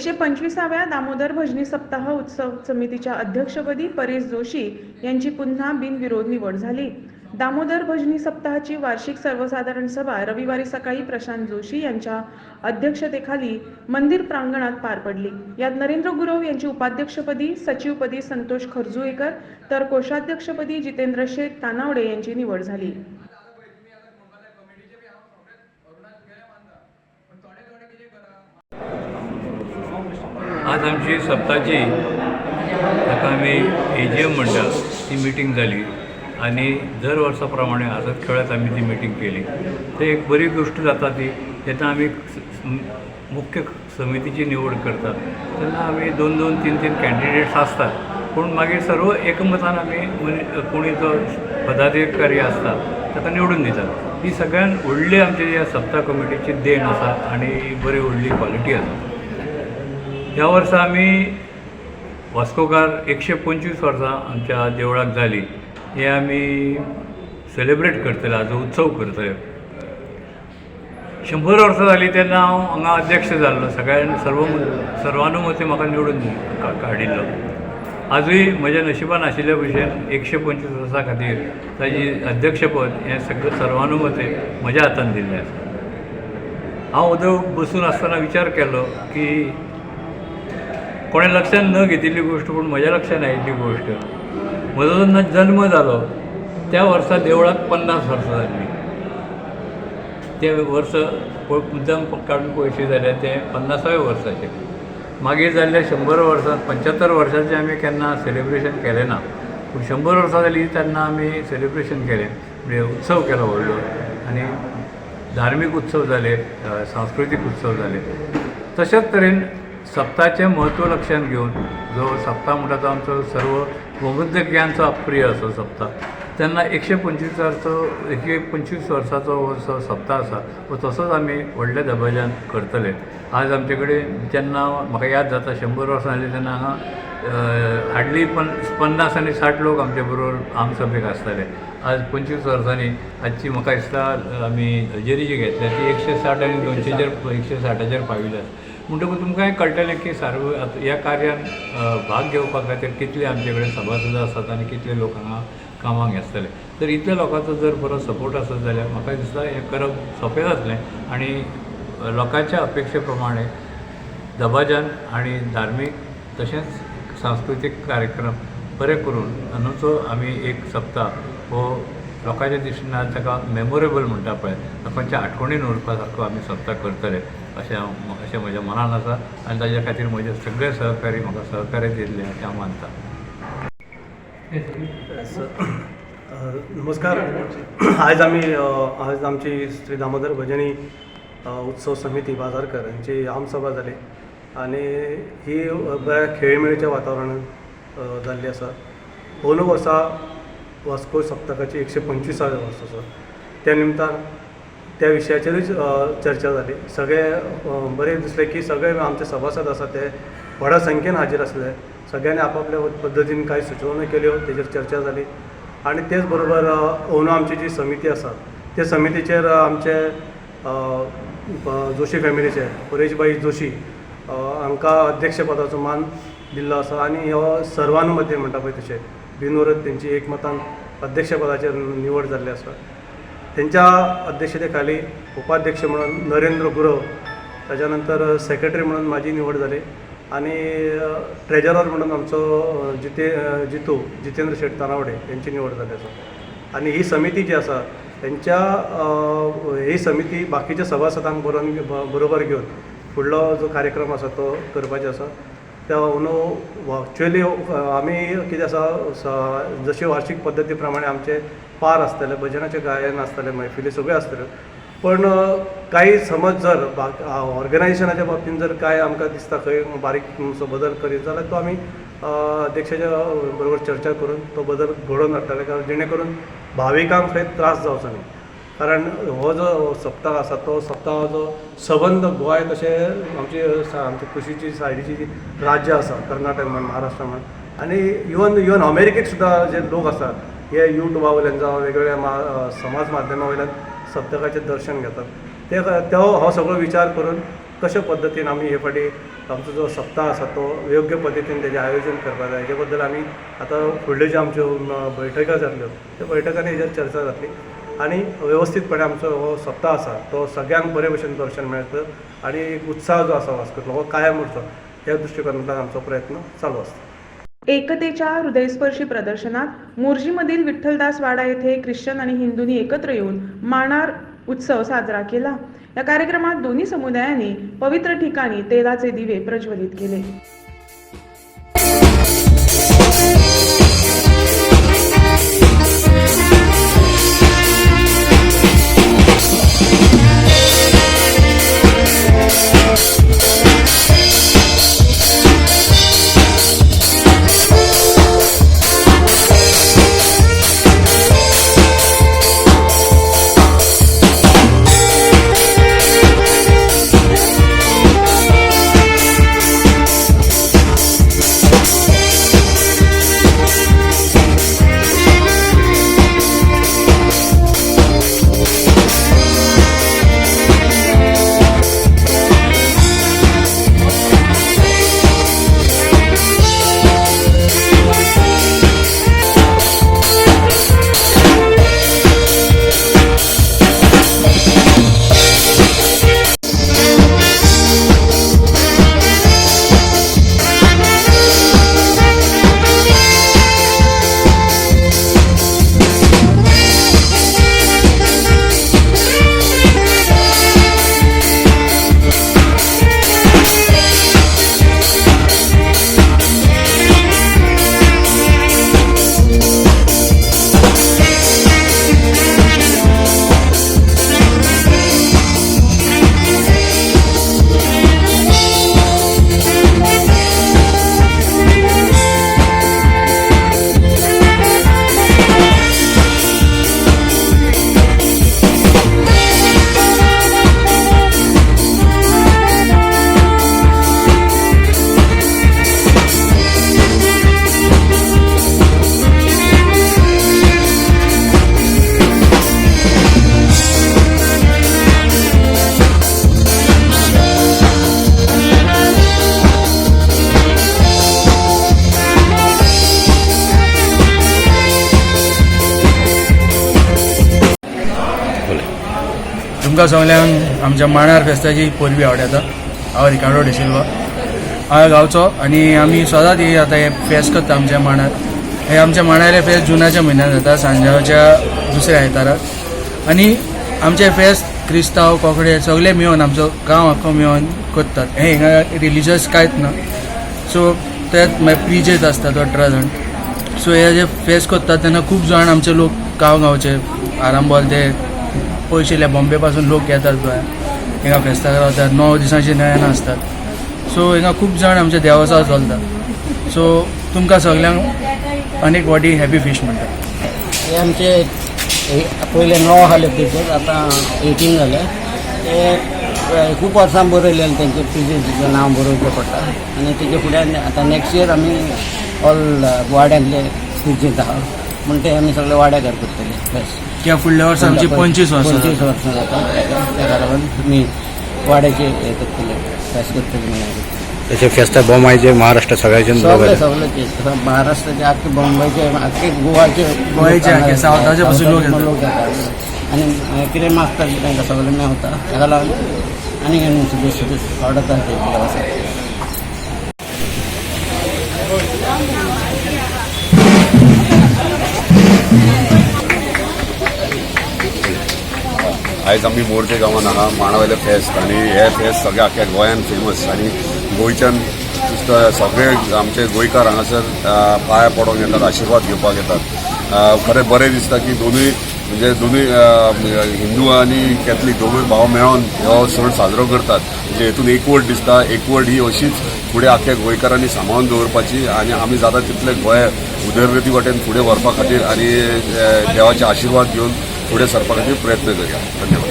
एकशे पंचवीसाव्या दामोदर भजनी सप्ताह उत्सव समितीच्या अध्यक्षपदी परेश जोशी यांची पुन्हा बिनविरोध निवड झाली. दामोदर भजनी सप्ताहाची वार्षिक सर्वसाधारण सभा रविवारी सकाळी प्रशांत जोशी यांच्या अध्यक्षतेखाली मंदिर प्रांगणात पार पडली. यात नरेंद्र गुरव यांची उपाध्यक्षपदी सचिवपदी संतोष खरजुळेकर तर कोषाध्यक्षपदी जितेंद्र शेठ तानावडे यांची निवड झाली. आज आमची सप्ताची ताका आमी ए जी एम म्हणटा ती मिटींग जाली आनी दर वर्सा प्रमाणे हसत खेळत आमी ती मिटींग केली. ते एक बरी गोष्ट जाता ती जेन्ना आमी मुख्य समितीची निवड करतात. तेन्ना आमी दोन दोन तीन तीन कॅन्डिडेट्स आसतात पूण मागीर सर्व एकमतान आमी म्हणजे कोणी जो पदाधिकारी आसता ताका निवडून दितात. ही सगळ्यान व्हडली आमची ह्या सप्ता कमिटीची देण आसा आनी बरी व्हडली क्वॉलिटी आसा ह्या वर्सा आमी वास्कोकार एकशे पंचवीस वर्सां आमच्या देवळाक जाली. हे आमी सेलिब्रेट करतले हाजो उत्सव करतले. शंबर वर्सां जालीं तेन्ना हांव हांगा अध्यक्ष जाल्लो सगळ्यान सर्व सर्वानुमती म्हाका निवडून काडिल्लो आजूय म्हज्या नशिबान आशिल्ल्या भशेन एकशे पंचवीस वर्सां खातीर ताजी अध्यक्षपद हें सगळें सर्वानुमते म्हज्या हातान दिल्लें आसा. हांव उदक बसून आसतना विचार केलो की कोणें लक्षांत न घेतिल्ली गोश्ट पूण म्हज्या लक्षांत आयिल्ली गोश्ट म्हजो जेन्ना जल्म जालो त्या वर्सा देवळाक पन्नास वर्सां जाल्लीं ते वर्स मुद्दाम काडून पयशे जाल्यार ते पन्नासाव्या वर्साचे मागीर जाल्ल्या शंबर वर्सां पंच्यात्तर वर्साचें आमी केन्ना सेलिब्रेशन केलें ना. पूण शंबर वर्सां जालीं तेन्ना आमी सेलिब्रेशन केलें. म्हणजे उत्सव केलो व्हडलो आनी धार्मीक उत्सव जाले सांस्कृतीक उत्सव जाले तशाच तरेन सप्ताचें म्हत्व लक्षांत घेवन जो सप्ता म्हणटा तो आमचो सर्व भौबुद्धज्ञानचो अप्रिय असो सप्ता तेन्ना एकशे पंचवीसाचो एकशे पंचवीस वर्साचो हो जो सप्ता आसा हो तसोच आमी व्हडल्या दबाज्यान करतले. आज आमचे कडेन जेन्ना म्हाका याद जाता शंबर वर्सां जालीं तेन्ना हांगा हाडली पन पन्नास आनी साठ लोक आमचे बरोबर आमसभेक आसताले आज पंचवीस वर्सांनी आजची म्हाका दिसता आमी हजेरी जी घेतल्या ती एकशे साठ आनी दोनशेचेर एकशे साठाचेर पाविल्या म्हणटकूच तुमकांय कळटलें की सार्व ह्या कार्यान भाग घेवपा खातीर कितले आमचे कडेन सभासद आसात आनी कितले लोक हांगा कामाक येतले तर इतल्या लोकांचो जर बरो सपोर्ट आसत जाल्यार म्हाका दिसता हें करप सोंपें जातलें आनी लोकांच्या अपेक्षे प्रमाणे दबाज्यान आनी धार्मीक तशेंच सांस्कृतीक कार्यक्रम बरे करून हांगाचो आमी एक सप्ताह हो लोकांच्या दिश्टीन ताका मेमोरेबल म्हणटा पळय लोकांच्या आठवणीन उरपा सारको आमी सप्ताह करतले अशें अशें म्हज्या मनान आसा आनी ताज्या खातीर म्हजे सगळे सहकारी म्हाका सहकार्य दिल्ले अशें हांव मानता नमस्कार. आज आम्ही आज आमची श्री दामोदर भजनी उत्सव समिती बाजारकर यांची आमसभा जाली आणि ही बऱ्या खेळीमेळीच्या वातावरणात जाल्ली आसा अंदू वर्सा वास्को सप्तकाची एकशे पंचवीसावे वर्स आसा त्या निमतान त्या विशयाचेरूच चर्चा जाली सगळे बरें दिसलें की सगळे आमचे सभासद आसा ते व्हडा संख्येन हाजीर आसले सगळ्यांनी आपापल्या पद्दतीन कांय सुचोवण्यो केल्यो तेजेर चर्चा जाली आनी तेच बरोबर अ, अंदू आमची जी समिती आसा त्या समितीचेर आमचे जोशी फॅमिलीचे परेशबाई जोशी हांकां अध्यक्षपदाचो मान दिल्लो आसा आनी हो सर्वानुमते म्हणटा पळय तशें. बिनवरत तेंची एकमतान अध्यक्षपदाचेर निवड जाल्ली आसा त्यांच्या अध्यक्षते खाली उपाध्यक्ष म्हणून नरेंद्र गुरव त्याच्यानंतर सेक्रेटरी म्हणून माझी निवड झाली आणि ट्रेजरर म्हणून आमचो जिते जितू जितेंद्र शेठ तानावडे यांची निवड झाली आसा आणि ही समिती जी आसा त्यांच्या ही समिती बाकीच्या सभासदांक बरोवन बरोबर घेवन फुडलो जो कार्यक्रम आसा तो करपाचो आसा त्या अंदू एक्चुअली आमी कितें आसा स- जशी पद्दती प्रमाणे आमचे पार आसतले भजनाचे गायन आसतले मैफिली सगळ्यो आसतल्यो पण काही समज जर ऑर्गनायझेशनाच्या बाबतीन जर काय आमकां दिसता खंय बारीक बदल करीत जाल्यार तो आमी अध्यक्षाच्या बरोबर चर्चा करून तो बदल घडोवन हाडटले कारण जेणे करून भाविकांक खंय त्रास जावचो न्ही. कारण हो जो सप्ताह आसा तो सप्ताहाचो सबंद गोंय तशें आमची आमची कुशीची सायडीची जी राज्य आसा कर्नाटक म्हण महाराष्ट्र म्हण आनी इवन इवन अमेरिकेक सुद्दां जे लोक आसात हे युट्यूबा वयल्यान जावं वेगवेगळ्या मा समाज माध्यमा वयल्यान सप्तकाचें दर्शन घेतात. ते तो हो सगळो विचार करून कशा पद्दतीन आमी हे फाटी आमचो जो सप्ताह आसा तो योग्य पद्दतीन तेजें आयोजन करपाक जाय हेजे बद्दल आमी आतां फुडल्यो ज्यो आमच्यो बैठका जातल्यो त्या बैठकांनी हेजेर चर्चा जातली आणि वेवस्थीतपणे आमचो हो सप्ताह आसा तो सगळ्यांक बरे भशेन दर्शन मेळटलं आनी एक उत्साह जो आसा वास्कोतलो हो कायम उरचो ह्या दृश्टिकोनांतल्यान आमचो प्रयत्न चालू आसता एकतेच्या हृदयस्पर्शी प्रदर्शनात मोर्जीमधील विठ्ठलदास वाडा येथे ख्रिश्चन आणि हिंदूंनी एकत्र येऊन मानार उत्सव साजरा केला. या कार्यक्रमात दोन्ही समुदायांनी पवित्र ठिकाणी तेलाचे दिवे प्रज्वलित केले. तुमकां सगल्यांक आमच्या मांडार फेस्ताची परबी आवडटा. हांव रिकार्डो डिसिल्वा हांव गांवचो आनी आमी सदांच हे आतां हे फेस्त करता आमच्या मांडार. हे आमच्या मांडारे फेस्त जुनाच्या म्हयन्यांत जाता सांजावच्या दुसऱ्या आयताराक आनी आमचे फेस्त क्रिस्तांव कोंकणे सगळे मेळून आमचो गांव आख्खो मेळून करतात. हे हिंगा रिलिजियस कांयच ना. सो तेच मागीर प्रिजेत आसता तो अठरा जाण. सो हे जे फेस्त करतात तेन्ना खूब जाण आमचे लोक गांव गांवचे आरांबोल ते पयशिल्ले बॉम्बे पासून लोक येतात गोंया हिंगा फेस्ताक रावतात णव दिसांची नयनां आसतात सो हिंगा खूब जाण आमचे देवसा चलता सो तुमकां सगल्यांक अनेक वाटी हॅपी फीश म्हणटा हे आमचे पयले णव आसले पिक्चर आतां एटीन जाले ते खूब वर्सां बरयलेले तेंचे पिक्चरचें नांव बरोवचें पडटा आनी तेजे फुड्यान आतां नेक्स्ट इयर आमी ऑल वाड्यांतले पिक्चर आहा म्हण ते आमी सगळे वाड्याकार करतले बेस्ट किंवा फुडल्या वर्सा आमची पंचवीस वर्सां पंचवीस. वर्सां जाता त्या कारण तुमी वाड्याचे हे करतले बस करतले तसे फेस्ता बोमायचे महाराष्ट्र सगळ्याचे सगळे सगळे ते महाराष्ट्राचे आख्खे बॉम्बेचे आख्खे गोवाचे गोंयचे आख्खे, सावथाचे पासून लोक येतात. लोक येतात आनी कितें मागता तांकां सगळें मेवता ताका लागून आनी ते आयज आमी मोर्चे गांवांत हांगा मांडावयले फेस्त आनी हे फेस्त सगळे आख्या गोंयान फेमस आनी गोंयच्यान सगळे आमचे गोंयकार हांगासर अ, पांया पडोंक येतात आशिर्वाद घेवपाक येतात. खरें बरें दिसता की दोनूय म्हणजे दोनूय हिंदू आनी कॅथलीक दोनूय भाव मेळोन हो सण साजरो करतात. म्हणजे हेतून एकवट दिसता एकवट ही अशीच फुडें आख्या गोंयकारांनी सांबाळून दवरपाची आनी आमी जाता तितले गोंय उदरगती वाटेन फुडें व्हरपा खातीर आनी देवाचे आशिर्वाद घेवन पुढे सरपा प्रयत्न करूया. धन्यवाद.